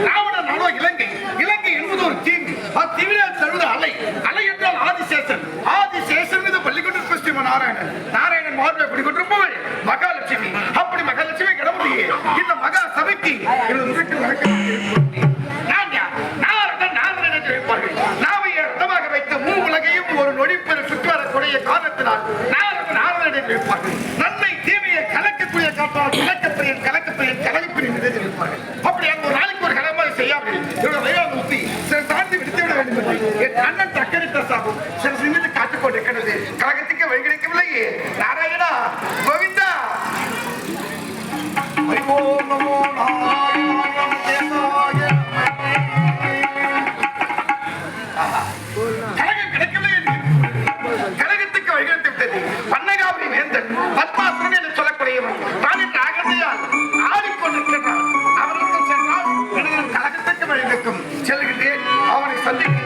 ராவண நாடோ இலங்கை இலங்கை ஒரு தீங்கு. தீவிர தழுத மகாலட்சுமி. அப்படி மகாலட்சுமி கிடமுடியே இந்த மகா சபைக்கு எனது முறைக்கு நடக்க நாவையை ரதமாக வைத்த மூ உலகையும் ஒரு நொடிப்பெரு சுற்றுவாரக்கூடிய காரணத்தினால் வைத்து பத்மாசுரன் என்று சொல்லக்கூடியவர் தான் என்ற அகந்தையால் ஆடிக்கொண்டிருக்கிறார் அவருக்கு சென்றால் கழகத்திற்கு வழிவிற்கும் செல்கின்றேன் அவனை சந்திக்க